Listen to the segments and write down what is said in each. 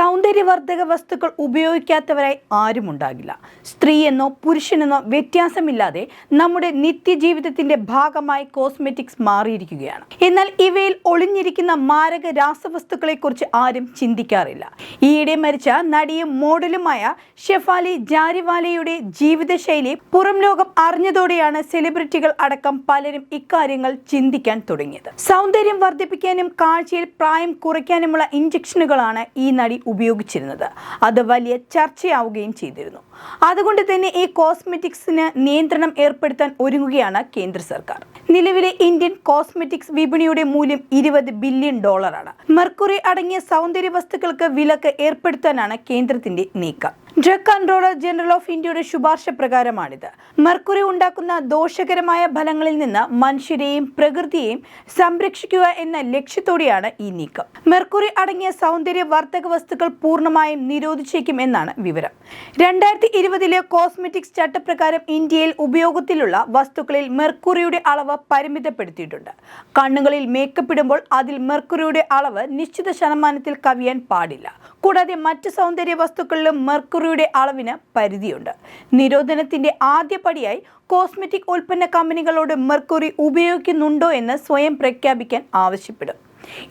സൗന്ദര്യവർദ്ധക വസ്തുക്കൾ ഉപയോഗിക്കാത്തവരായി ആരും ഉണ്ടാകില്ല. സ്ത്രീയെന്നോ പുരുഷനെന്നോ വ്യത്യാസമില്ലാതെ നമ്മുടെ നിത്യജീവിതത്തിന്റെ ഭാഗമായി കോസ്മെറ്റിക്സ് മാറിയിരിക്കുകയാണ്. എന്നാൽ ഇവയിൽ ഒളിഞ്ഞിരിക്കുന്ന മാരക രാസവസ്തുക്കളെ കുറിച്ച് ആരും ചിന്തിക്കാറില്ല. ഈയിടെ മരിച്ച നടിയും മോഡലുമായ ഷെഫാലി ജാരിവാലയുടെ ജീവിതശൈലി പുറം ലോകം അറിഞ്ഞതോടെയാണ് സെലിബ്രിറ്റികൾ അടക്കം പലരും ഇക്കാര്യങ്ങൾ ചിന്തിക്കാൻ തുടങ്ങിയത്. സൗന്ദര്യം വർദ്ധിപ്പിക്കാനും കാഴ്ചയിൽ പ്രായം കുറയ്ക്കാനുമുള്ള ഇഞ്ചക്ഷനുകളാണ് ഈ നടി ഉപയോഗിച്ചിരുന്നത്. അത് വലിയ ചർച്ചയാവുകയും ചെയ്തിരുന്നു. അതുകൊണ്ട് തന്നെ ഈ കോസ്മെറ്റിക്സിന് നിയന്ത്രണം ഏർപ്പെടുത്താൻ ഒരുങ്ങുകയാണ് കേന്ദ്ര സർക്കാർ. നിലവിലെ ഇന്ത്യൻ കോസ്മെറ്റിക്സ് വിപണിയുടെ മൂല്യം ഇരുപത് ബില്യൺ ഡോളറാണ്. മെർക്കുറി അടങ്ങിയ സൗന്ദര്യ വസ്തുക്കൾക്ക് വിലക്ക് ഏർപ്പെടുത്താനാണ് കേന്ദ്രത്തിന്റെ നീക്കം. ഡ്രഗ് കൺട്രോളർ ജനറൽ ഓഫ് ഇന്ത്യയുടെ ശുപാർശ പ്രകാരമാണിത്. മെർക്കുറി ഉണ്ടാക്കുന്ന ദോഷകരമായ ഫലങ്ങളിൽ നിന്ന് മനുഷ്യരെയും പ്രകൃതിയെയും സംരക്ഷിക്കുക എന്ന ലക്ഷ്യത്തോടെയാണ് ഈ നീക്കം. മെർക്കുറി അടങ്ങിയ സൗന്ദര്യ വർദ്ധക വസ്തുക്കൾ പൂർണമായും നിരോധിച്ചേക്കും എന്നാണ് വിവരം. രണ്ടായിരത്തി ഇരുപതിലെ കോസ്മെറ്റിക്സ് ചട്ടപ്രകാരം ഇന്ത്യയിൽ ഉപയോഗത്തിലുള്ള വസ്തുക്കളിൽ മെർക്കുറിയുടെ അളവ് പരിമിതപ്പെടുത്തിയിട്ടുണ്ട്. കണ്ണുകളിൽ മേക്കപ്പ് ഇടുമ്പോൾ അതിൽ മെർക്കുറിയുടെ അളവ് നിശ്ചിത ശതമാനത്തിൽ കവിയാൻ പാടില്ല. കൂടാതെ മറ്റ് സൗന്ദര്യ വസ്തുക്കളിലും മെർക്കുറിയുടെ അളവിന് പരിധിയുണ്ട്. നിരോധനത്തിന്റെ ആദ്യ പടിയായി കോസ്മെറ്റിക് ഉൽപ്പന്ന കമ്പനികളോട് മെർക്കുറി ഉപയോഗിക്കുന്നുണ്ടോ എന്ന് സ്വയം പ്രഖ്യാപിക്കാൻ ആവശ്യപ്പെടും.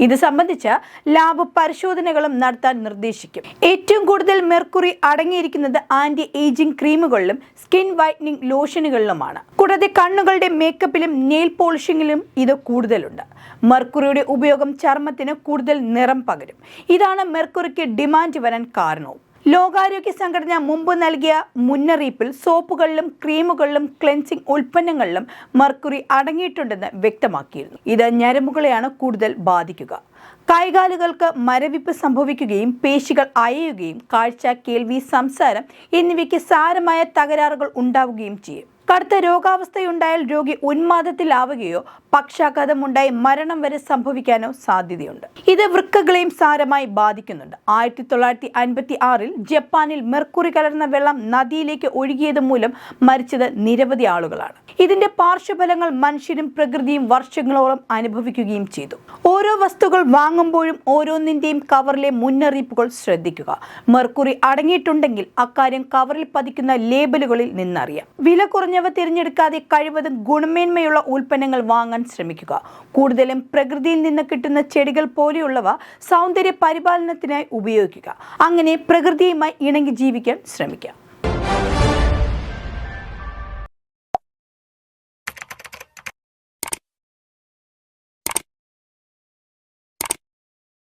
ഇത് സംബന്ധിച്ച ലാബ് പരിശോധനകളും നടത്താൻ നിർദ്ദേശിക്കും. ഏറ്റവും കൂടുതൽ മെർക്കുറി അടങ്ങിയിരിക്കുന്നത് ആന്റി ഏജിംഗ് ക്രീമുകളിലും സ്കിൻ വൈറ്റനിങ് ലോഷനുകളിലുമാണ്. കൂടാതെ കണ്ണുകളുടെ മേക്കപ്പിലും നെയിൽ പോളിഷിങ്ങിലും ഇത് കൂടുതലുണ്ട്. മെർക്കുറിയുടെ ഉപയോഗം ചർമ്മത്തിന് കൂടുതൽ നിറം പകരും. ഇതാണ് മെർക്കുറിക്ക് ഡിമാൻഡ് വരാൻ കാരണവും. ലോകാരോഗ്യ സംഘടന മുമ്പ് നൽകിയ മുന്നറിയിപ്പിൽ സോപ്പുകളിലും ക്രീമുകളിലും ക്ലെൻസിംഗ് ഉൽപ്പന്നങ്ങളിലും മർക്കുറി അടങ്ങിയിട്ടുണ്ടെന്ന് വ്യക്തമാക്കിയിരുന്നു. ഇത് ഞരമ്പുകളെയാണ് കൂടുതൽ ബാധിക്കുക. കൈകാലുകൾക്ക് മരവിപ്പ് സംഭവിക്കുകയും പേശികൾ അയയുകയും കാഴ്ച കേൾവി സംസാരം എന്നിവയ്ക്ക് സാരമായ തകരാറുകൾ ഉണ്ടാവുകയും ചെയ്യും. കടുത്ത രോഗാവസ്ഥയുണ്ടായാൽ രോഗി ഉന്മാദത്തിലാവുകയോ പക്ഷാഘാതമുണ്ടായി മരണം വരെ സംഭവിക്കാനോ സാധ്യതയുണ്ട്. ഇത് വൃക്കകളെയും സാരമായി ബാധിക്കുന്നുണ്ട്. ആയിരത്തി തൊള്ളായിരത്തി അൻപത്തി ആറിൽ ജപ്പാനിൽ മെർക്കുറി കലർന്ന വെള്ളം നദിയിലേക്ക് ഒഴുകിയത് മൂലം മരിച്ചത് നിരവധി ആളുകളാണ്. ഇതിന്റെ പാർശ്വഫലങ്ങൾ മനുഷ്യരും പ്രകൃതിയും വർഷങ്ങളോളം അനുഭവിക്കുകയും ചെയ്തു. ഓരോ വസ്തുക്കൾ വാങ്ങുമ്പോഴും ഓരോന്നിന്റെയും കവറിലെ മുന്നറിയിപ്പുകൾ ശ്രദ്ധിക്കുക. മെർക്കുറി അടങ്ങിയിട്ടുണ്ടെങ്കിൽ അക്കാര്യം കവറിൽ പതിക്കുന്ന ലേബലുകളിൽ നിന്നറിയാം. വില കുറഞ്ഞവ തിരഞ്ഞെടുക്കാതെ കഴിവതും ഗുണമേന്മയുള്ള ഉൽപ്പന്നങ്ങൾ വാങ്ങാൻ ശ്രമിക്കുക. കൂടുതലും പ്രകൃതിയിൽ നിന്ന് കിട്ടുന്ന ചെടികൾ പോലെയുള്ളവ സൗന്ദര്യ പരിപാലനത്തിനായി ഉപയോഗിക്കുക. അങ്ങനെ പ്രകൃതിയുമായി ഇണങ്ങി ജീവിക്കാൻ ശ്രമിക്കാം.